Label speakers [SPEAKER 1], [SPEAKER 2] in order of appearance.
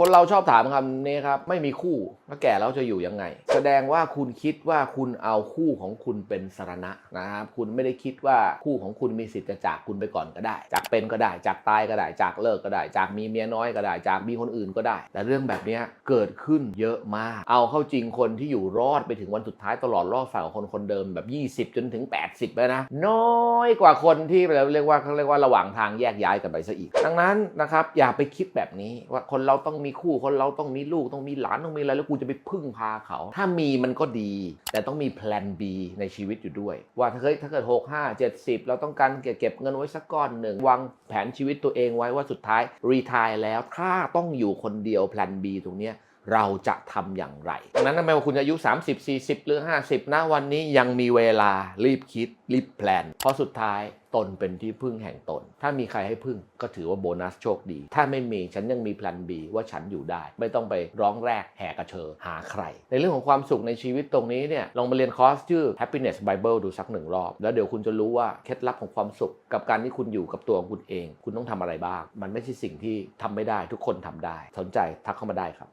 [SPEAKER 1] คนเราชอบถามคำนี้ครับ ไม่มีคู่แล้วแก่แล้วจะอยู่ยังไง แสดงว่าคุณคิดว่าคุณเอาคู่ของคุณเป็นสรณะนะครับ คุณไม่ได้คิดว่าคู่ของคุณมีสิทธิ์จะจากคุณไปก่อนก็ได้ จากเป็นก็ได้ จากตายก็ได้ จากเลิกก็ได้ จากมีเมียน้อยก็ได้ จากมีคนอื่นก็ได้ แต่เรื่องแบบนี้เกิดขึ้นเยอะมาก เอาเข้าจริงคนที่อยู่รอดไปถึงวันสุดท้ายตลอดรอดฝั่งของคนคนเดิมแบบ 20 จนถึง 80แล้วนะ น้อยกว่าคนที่เราเรียกว่าเขาเรียกว่าระหว่างทางแยกย้ายกันไปซะอีก ดังนั้นนะครับอย่าไปคิดแบบนี้ว่าคนเราต้องมีคู่คนเราต้องมีลูกต้องมีหลานต้องมีอะไรแล้วกูจะไปพึ่งพาเขา ถ้ามีมันก็ดี แต่ต้องมีแพลน B ในชีวิตอยู่ด้วย ว่าถ้าเกิดถ้าเกิด 6 5 70 เราต้องการเก็บเก็บเงินไว้สักก้อนหนึ่งวางแผนชีวิตตัวเองไว้ว่าสุดท้ายรีทายแล้วถ้าต้องอยู่คนเดียวแพลน B ตรงเนี้ย เราจะทำอย่างไรดังนั้นไม่ว่าคุณอายุ 30 40 หรือ 50 นะวันนี้ยังมีเวลารีบคิด รีบแพลน เพราะสุดท้ายตนเป็นที่พึ่งแห่งตน ถ้ามีใครให้พึ่งก็ถือว่าโบนัสโชคดี ถ้าไม่มีฉันยังมีแพลน B ว่าฉันอยู่ได้ ไม่ต้องไปร้องแรกแหกกระเชอหาใคร ในเรื่องของความสุขในชีวิตตรงนี้เนี่ยลองมาเรียนคอร์สชื่อ happiness bible ดูสักหนึ่งรอบ แล้วเดี๋ยวคุณจะรู้ว่าเคล็ดลับของความสุข กับการที่คุณอยู่กับตัวของคุณเอง คุณต้องทำอะไรบ้าง มันไม่ใช่สิ่งที่ทำไม่ได้ทุกคนทำได้ สนใจทักเข้ามาได้ครับ